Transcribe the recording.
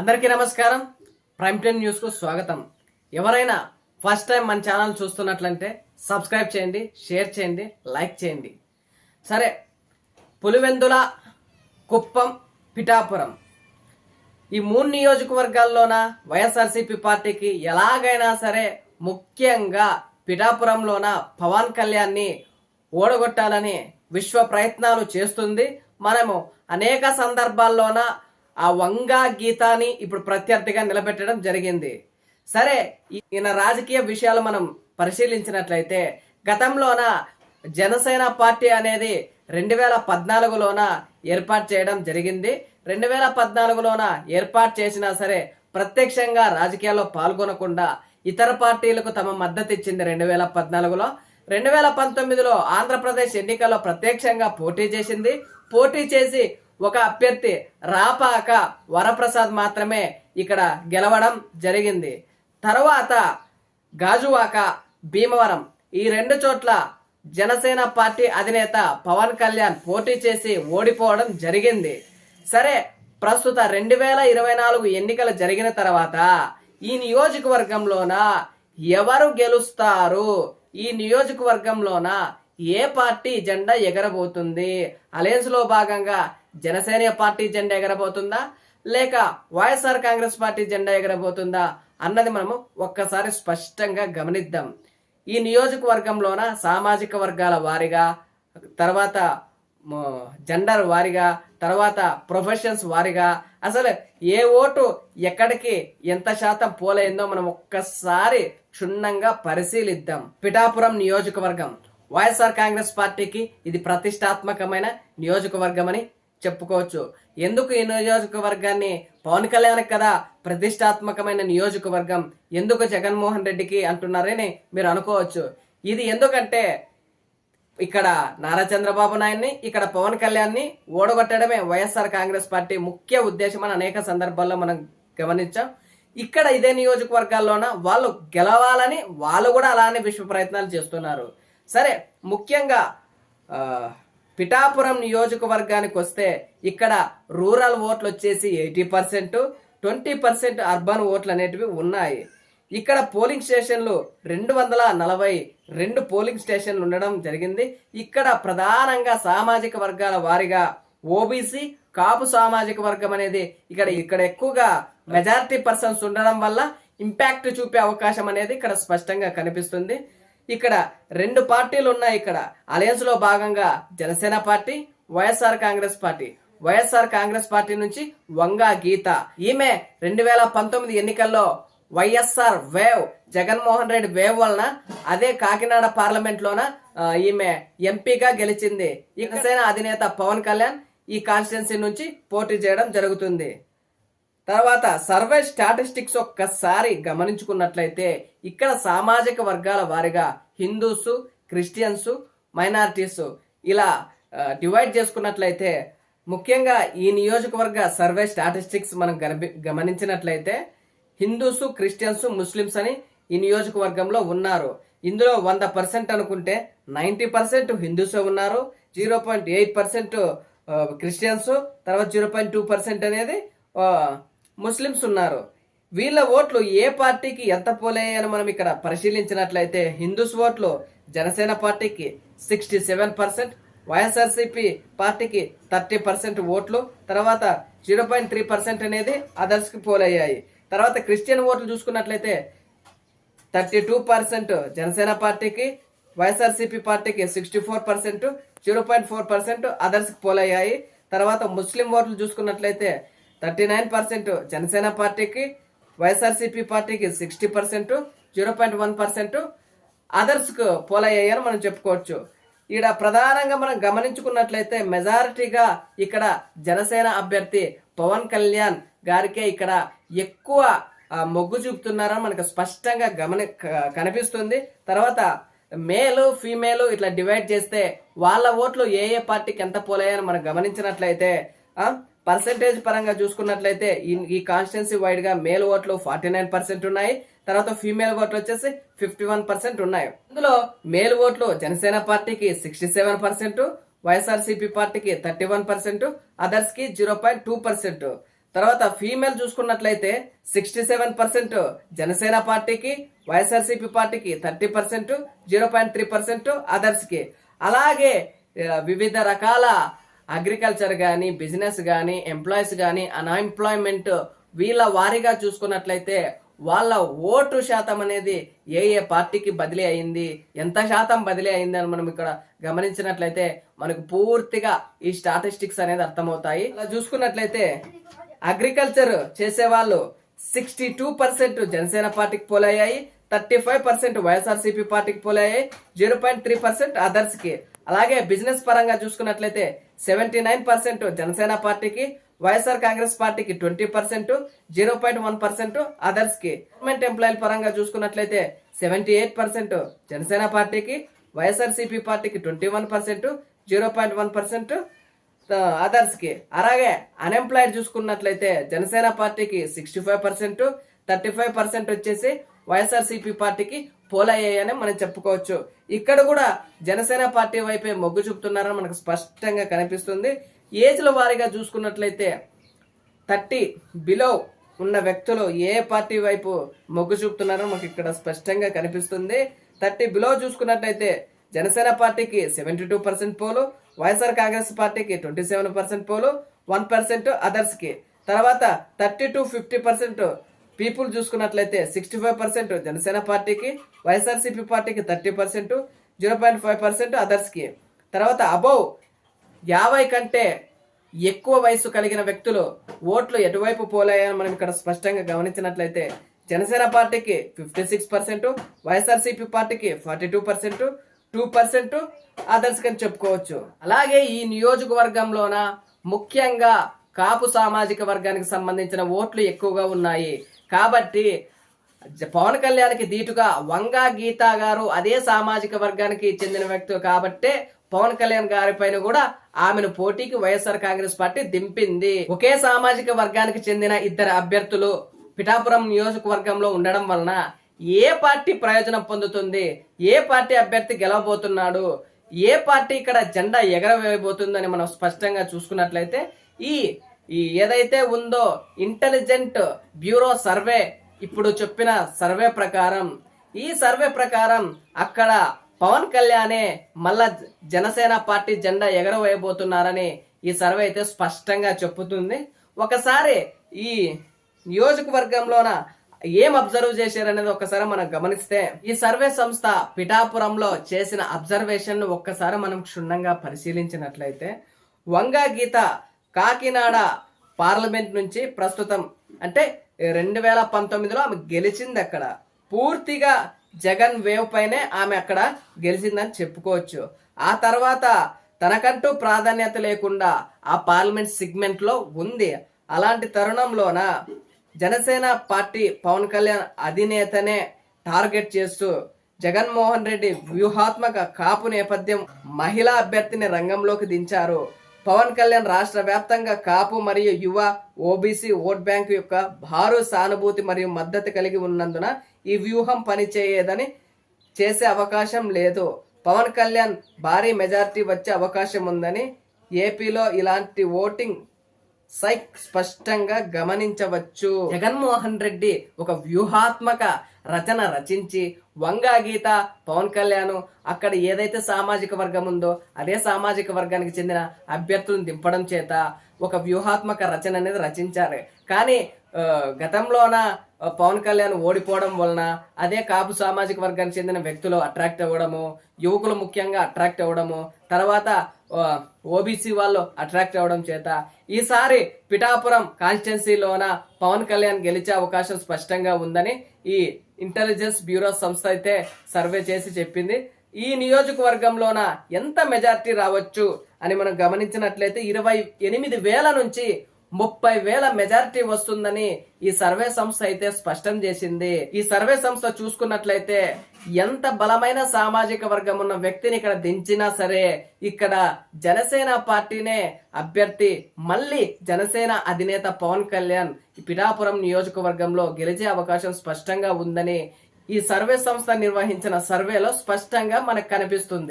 అందరికీ నమస్కారం. Prime ten న్యూస్కు స్వాగతం. ఎవరైనా ఫస్ట్ టైం మన ఛానల్ చూస్తున్నట్లంటే సబ్స్క్రైబ్ చేయండి షేర్ చేయండి లైక్ చేయండి. సరే పులివెందుల కుప్పం పిఠాపురం. ఈ మూడు నియోజకవర్గాల్లోన వైఎస్ఆర్సీపీ పార్టీకి ఎలాగైనా సరే ముఖ్యంగా పిఠాపురంలోన పవన్ కళ్యాణ్ని ఓడగొట్టాలని విశ్వ ప్రయత్నాలు చేస్తుంది. మనము అనేక సందర్భాల్లోన ఆ వంగా గీతాని ఇప్పుడు ప్రత్యర్థిగా నిలబెట్టడం జరిగింది. సరే ఈయన రాజకీయ విషయాలు మనం పరిశీలించినట్లయితే గతంలోన జనసేన పార్టీ అనేది రెండు వేల పద్నాలుగులోన ఏర్పాటు చేయడం జరిగింది. రెండు వేల పద్నాలుగులోన ఏర్పాటు చేసినా సరే ప్రత్యక్షంగా రాజకీయాల్లో పాల్గొనకుండా ఇతర పార్టీలకు తమ మద్దతు ఇచ్చింది రెండు వేల పద్నాలుగులో. రెండు వేల పంతొమ్మిదిలో ఆంధ్రప్రదేశ్ ఎన్నికల్లో ప్రత్యక్షంగా పోటీ చేసింది. పోటీ చేసి ఒక అభ్యర్థి రాపాక వరప్రసాద్ మాత్రమే ఇక్కడ గెలవడం జరిగింది. తర్వాత గాజువాక భీమవరం ఈ రెండు చోట్ల జనసేన పార్టీ అధినేత పవన్ కళ్యాణ్ పోటీ చేసి ఓడిపోవడం జరిగింది. సరే ప్రస్తుత రెండు వేల ఇరవై నాలుగు ఎన్నికలు జరిగిన తర్వాత ఈ నియోజకవర్గంలోన ఎవరు గెలుస్తారు? ఈ నియోజకవర్గంలోన ఏ పార్టీ జెండా ఎగరబోతుంది? అలయన్స్లో భాగంగా జనసేన పార్టీ జెండా ఎగరబోతుందా? లేక వైఎస్ఆర్ కాంగ్రెస్ పార్టీ జెండా ఎగరబోతుందా అన్నది మనము ఒక్కసారి స్పష్టంగా గమనిద్దాం. ఈ నియోజకవర్గంలోన సామాజిక వర్గాల వారిగా తర్వాత జెండర్ వారిగా తర్వాత ప్రొఫెషన్స్ వారిగా అసలు ఏ ఓటు ఎక్కడికి ఎంత శాతం పోలైందో మనం ఒక్కసారి క్షుణ్ణంగా పరిశీలిద్దాం. పిఠాపురం నియోజకవర్గం. వైఎస్ఆర్ కాంగ్రెస్ పార్టీకి ఇది ప్రతిష్టాత్మకమైన నియోజకవర్గం అని చెప్పుకోవచ్చు. ఎందుకు ఈ నియోజకవర్గాన్ని పవన్ కళ్యాణ్ కదా ప్రతిష్టాత్మకమైన నియోజకవర్గం? ఎందుకు జగన్మోహన్ రెడ్డికి అంటున్నారని మీరు అనుకోవచ్చు. ఇది ఎందుకంటే ఇక్కడ నారా చంద్రబాబు నాయుడిని ఇక్కడ పవన్ కళ్యాణ్ని ఓడగొట్టడమే వైఎస్ఆర్ కాంగ్రెస్ పార్టీ ముఖ్య ఉద్దేశం అని అనేక సందర్భాల్లో మనం గమనించాం. ఇక్కడ ఇదే నియోజకవర్గాల్లోన వాళ్ళు గెలవాలని వాళ్ళు కూడా అలానే విశ్వ ప్రయత్నాలు చేస్తున్నారు. సరే ముఖ్యంగా పిఠాపురం నియోజకవర్గానికి వస్తే ఇక్కడ రూరల్ ఓట్లు వచ్చేసి eighty percent twenty percent urban ఓట్లు అనేటివి ఉన్నాయి. ఇక్కడ పోలింగ్ స్టేషన్లు రెండు వందల నలభై రెండు పోలింగ్ స్టేషన్లు ఉండడం జరిగింది. ఇక్కడ ప్రధానంగా సామాజిక వర్గాల వారిగా ఓబీసీ కాపు సామాజిక వర్గం అనేది ఇక్కడ ఇక్కడ ఎక్కువగా మెజారిటీ పర్సన్స్ ఉండడం వల్ల ఇంపాక్ట్ చూపే అవకాశం అనేది ఇక్కడ స్పష్టంగా కనిపిస్తుంది. ఇక్కడ రెండు పార్టీలు ఉన్నాయి ఇక్కడ. అలయన్స్లో భాగంగా Janasena party YSR Congress party. YSR Congress party నుంచి వంగా గీత. ఈమె రెండు వేల పంతొమ్మిది ఎన్నికల్లో వైఎస్ఆర్ వేవ్ జగన్మోహన్ రెడ్డి వేవ్ వలన అదే కాకినాడ పార్లమెంట్ లోన ఈమె ఎంపీగా గెలిచింది. ఇక అధినేత పవన్ కళ్యాణ్ ఈ కాన్స్టిట్యున్సీ నుంచి పోటీ చేయడం జరుగుతుంది. తర్వాత సర్వే స్టాటిస్టిక్స్ ఒక్కసారి గమనించుకున్నట్లయితే ఇక్కడ సామాజిక వర్గాల వారిగా హిందూస్ క్రిస్టియన్స్ మైనారిటీస్ ఇలా డివైడ్ చేసుకున్నట్లయితే ముఖ్యంగా ఈ నియోజకవర్గ సర్వే స్టాటిస్టిక్స్ మనం గమనించినట్లయితే హిందూస్ క్రిస్టియన్స్ ముస్లిమ్స్ అని ఈ నియోజకవర్గంలో ఉన్నారు. ఇందులో వంద పర్సెంట్ అనుకుంటే నైంటీ పర్సెంట్ హిందూసే ఉన్నారు. Zero point eight percent Christians. తర్వాత జీరో పాయింట్ టూ పర్సెంట్ అనేది ముస్లిమ్స్ ఉన్నారు. వీళ్ళ ఓట్లు ఏ పార్టీకి ఎంత పోలేయని మనం ఇక్కడ పరిశీలించినట్లయితే హిందూస్ ఓట్లు జనసేన పార్టీకి సిక్స్టీ సెవెన్ పర్సెంట్ వైఎస్ఆర్సీపీ పార్టీకి థర్టీ పర్సెంట్ ఓట్లు తర్వాత జీరో పాయింట్ త్రీ పర్సెంట్ అనేది అదర్స్కి పోలయ్యాయి. తర్వాత క్రిస్టియన్ ఓట్లు చూసుకున్నట్లయితే థర్టీ టూ పర్సెంట్ జనసేన పార్టీకి వైఎస్ఆర్సీపీ పార్టీకి sixty four percent zero point four percent అదర్స్కి పోలయ్యాయి. తర్వాత ముస్లిం ఓట్లు చూసుకున్నట్లయితే థర్టీ నైన్ పర్సెంట్ జనసేన పార్టీకి వైఎస్ఆర్సీపీ పార్టీకి sixty percent zero point one percent. అదర్స్కు పోలయ్యాయని మనం చెప్పుకోవచ్చు. ఇక్కడ ప్రధానంగా మనం గమనించుకున్నట్లయితే మెజారిటీగా ఇక్కడ జనసేన అభ్యర్థి పవన్ కళ్యాణ్ గారికే ఇక్కడ ఎక్కువ మొగ్గు చూపుతున్నారని మనకు స్పష్టంగా గమని కనిపిస్తుంది. తర్వాత మేలు ఫీమేలు ఇట్లా డివైడ్ చేస్తే వాళ్ళ ఓట్లు ఏ ఏ పార్టీకి ఎంత పోలాయని మనం గమనించినట్లయితే పర్సెంటేజ్ పరంగా చూసుకున్నట్లయితే ఈ కాన్స్టిట్యున్సీ వైడ్గా మేల్ ఓట్లు ఫార్టీ నైన్ పర్సెంట్ ఉన్నాయి. తర్వాత ఫీమేల్ ఓట్లు వచ్చేసి ఫిఫ్టీ వన్ పర్సెంట్ ఉన్నాయి. ఇందులో మేల్ ఓట్లు జనసేన పార్టీకి సిక్స్టీ సెవెన్ పర్సెంట్ వైఎస్ఆర్సీపీ పార్టీకి థర్టీ వన్ పర్సెంట్ అదర్స్కి జీరో పాయింట్ టూ పర్సెంట్ తర్వాత ఫీమేల్ చూసుకున్నట్లయితే సిక్స్టీ సెవెన్ పర్సెంట్ జనసేన పార్టీకి వైఎస్ఆర్సీపీ పార్టీకి thirty percent zero point three percent అదర్స్కి అలాగే వివిధ రకాల అగ్రికల్చర్ కానీ బిజినెస్ కానీ ఎంప్లాయీస్ కానీ అన్ఎంప్లాయ్మెంట్ వీళ్ళ వారీగా చూసుకున్నట్లయితే వాళ్ళ ఓటు శాతం అనేది ఏ ఏ పార్టీకి బదిలీ అయింది ఎంత శాతం బదిలీ అయింది అని మనం ఇక్కడ గమనించినట్లయితే మనకు పూర్తిగా ఈ స్టాటిస్టిక్స్ అనేది అర్థమవుతాయి. అలా చూసుకున్నట్లయితే అగ్రికల్చర్ చేసే వాళ్ళు సిక్స్టీ టూ పర్సెంట్ జనసేన పార్టీకి పోలయ్యాయి థర్టీ ఫైవ్ పర్సెంట్ వైఎస్ఆర్సీపీ పార్టీకి పోలయ్యాయి జీరో పాయింట్ త్రీ పర్సెంట్ అదర్స్కి అలాగే బిజినెస్ పరంగా చూసుకున్నట్లయితే సెవెంటీ నైన్ పర్సెంట్ జనసేన పార్టీకి వైఎస్ఆర్ కాంగ్రెస్ పార్టీకి twenty percent zero point one percent అదర్స్కి. Government ఎంప్లాయీల పరంగా చూసుకున్నట్లయితే సెవెంటీ ఎయిట్ పర్సెంట్ జనసేన పార్టీకి వైఎస్ఆర్సీపీ పార్టీకి twenty one percent zero point one percent అదర్స్కి. అలాగే అన్ఎంప్లాయిడ్ చూసుకున్నట్లయితే జనసేన పార్టీకి sixty five percent thirty five percent వచ్చేసి వైఎస్ఆర్సీపీ పార్టీకి పోలయ్యాయని మనం చెప్పుకోవచ్చు. ఇక్కడ కూడా జనసేన పార్టీ వైపే మొగ్గు చూపుతున్నారని మనకు స్పష్టంగా కనిపిస్తుంది. ఏజ్ల వారీగా చూసుకున్నట్లయితే థర్టీ బిలో ఉన్న వ్యక్తులు ఏ పార్టీ వైపు మొగ్గు చూపుతున్నారో మనకి ఇక్కడ స్పష్టంగా కనిపిస్తుంది. థర్టీ బిలో చూసుకున్నట్లయితే జనసేన పార్టీకి seventy two percent poll YSR Congress పార్టీకి twenty seven percent poll one percent అదర్స్కి. తర్వాత thirty to fifty percent people చూసుకున్నట్లయితే సిక్స్టీ ఫైవ్ పర్సెంట్ జనసేన పార్టీకి వైఎస్ఆర్సీపీ పార్టీకి thirty percent zero point five percent అదర్స్కి. తర్వాత అబౌవ్ యాభై కంటే ఎక్కువ వయసు కలిగిన వ్యక్తులు ఓట్లు ఎటువైపు పోలాయని మనం ఇక్కడ స్పష్టంగా గమనించినట్లయితే జనసేన పార్టీకి ఫిఫ్టీ సిక్స్ పర్సెంట్ వైఎస్ఆర్సీపీ పార్టీకి forty two percent two percent others అని చెప్పుకోవచ్చు. అలాగే ఈ నియోజకవర్గంలోన ముఖ్యంగా కాపు సామాజిక వర్గానికి సంబంధించిన ఓట్లు ఎక్కువగా ఉన్నాయి. కాబట్టి పవన్ కళ్యాణ్కి దీటుగా వంగా గీతా గారు అదే సామాజిక వర్గానికి చెందిన వ్యక్తి కాబట్టే పవన్ కళ్యాణ్ గారి పైన కూడా ఆమెను పోటీకి వైఎస్ఆర్ కాంగ్రెస్ పార్టీ దింపింది. ఒకే సామాజిక వర్గానికి చెందిన ఇద్దరు అభ్యర్థులు పిఠాపురం నియోజకవర్గంలో ఉండడం వలన ఏ పార్టీ ప్రయోజనం పొందుతుంది? ఏ పార్టీ అభ్యర్థి గెలవబోతున్నాడు? ఏ పార్టీ ఇక్కడ జెండా ఎగరవేయబోతుందని మనం స్పష్టంగా చూసుకున్నట్లయితే ఈ ఈ ఏదైతే ఉందో ఇంటెలిజెంట్ బ్యూరో సర్వే ఇప్పుడు చెప్పిన సర్వే ప్రకారం ఈ సర్వే ప్రకారం అక్కడ పవన్ కళ్యాణే మళ్ళా జనసేన పార్టీ జెండా ఎగరవేయబోతున్నారని ఈ సర్వే అయితే స్పష్టంగా చెప్పుతుంది ఒకసారి ఈ నియోజకవర్గంలోన ఏం అబ్జర్వ్ చేశారనేది ఒకసారి మనం గమనిస్తే ఈ సర్వే సంస్థ పిఠాపురంలో చేసిన అబ్జర్వేషన్ ఒక్కసారి మనం క్షుణ్ణంగా పరిశీలించినట్లయితే వంగా గీత కాకినాడ పార్లమెంట్ నుంచి ప్రస్తుతం అంటే రెండు వేల పంతొమ్మిదిలో ఆమె గెలిచింది అక్కడ పూర్తిగా జగన్ వేవ్ పైనే ఆమె అక్కడ గెలిచిందని చెప్పుకోవచ్చు. ఆ తర్వాత తనకంటూ ప్రాధాన్యత లేకుండా ఆ పార్లమెంట్ సిగ్మెంట్లో ఉంది. అలాంటి తరుణంలోన జనసేన పార్టీ పవన్ కళ్యాణ్ అధినేతనే టార్గెట్ చేస్తూ జగన్మోహన్ రెడ్డి వ్యూహాత్మక కాపు నేపథ్యం మహిళా అభ్యర్థిని రంగంలోకి దించారు. పవన్ కళ్యాణ్ రాష్ట్ర వ్యాప్తంగా కాపు మరియు యువ ఓబీసీ ఓట్ బ్యాంక్ యొక్క భారీ సానుభూతి మరియు మద్దతు కలిగి ఉన్నందున ఈ వ్యూహం పనిచేయదని చేసే అవకాశం లేదు. పవన్ కళ్యాణ్ భారీ మెజారిటీ వచ్చే అవకాశం ఉందని ఏపీలో ఇలాంటి ఓటింగ్ సైక్ స్పష్టంగా గమనించవచ్చు. జగన్మోహన్ రెడ్డి ఒక వ్యూహాత్మక రచన రచించి వంగా గీత పవన్ కళ్యాణ్ అక్కడ ఏదైతే సామాజిక వర్గం ఉందో అదే సామాజిక వర్గానికి చెందిన అభ్యర్థులను దింపడం చేత ఒక వ్యూహాత్మక రచన అనేది రచించారు. కానీ గతంలోన పవన్ కళ్యాణ్ ఓడిపోవడం వలన అదే కాపు సామాజిక వర్గానికి చెందిన వ్యక్తులు అట్రాక్ట్ అవ్వడము యువకులు ముఖ్యంగా అట్రాక్ట్ అవ్వడము తర్వాత ఓబీసీ వాళ్ళు అట్రాక్ట్ అవ్వడం చేత ఈసారి పిఠాపురం కాన్స్టిట్యున్సీలోన పవన్ కళ్యాణ్ గెలిచే అవకాశం స్పష్టంగా ఉందని ఈ ఇంటెలిజెన్స్ బ్యూరో సంస్థ అయితే సర్వే చేసి చెప్పింది. ఈ నియోజకవర్గంలోన ఎంత మెజారిటీ రావచ్చు అని మనం గమనించినట్లయితే ఇరవై ఎనిమిది వేల నుంచి ముప్పై వేల మెజారిటీ వస్తుందని ఈ సర్వే సంస్థ అయితే స్పష్టం చేసింది. ఈ సర్వే సంస్థ చూసుకున్నట్లయితే ఎంత బలమైన సామాజిక వర్గం ఉన్న వ్యక్తిని ఇక్కడ దించినా సరే ఇక్కడ జనసేన పార్టీనే అభ్యర్థి మళ్ళీ జనసేన అధినేత పవన్ కళ్యాణ్ పిఠాపురం నియోజకవర్గంలో గెలిచే అవకాశం స్పష్టంగా ఉందని ఈ సర్వే సంస్థ నిర్వహించిన సర్వేలో స్పష్టంగా మనకు కనిపిస్తుంది.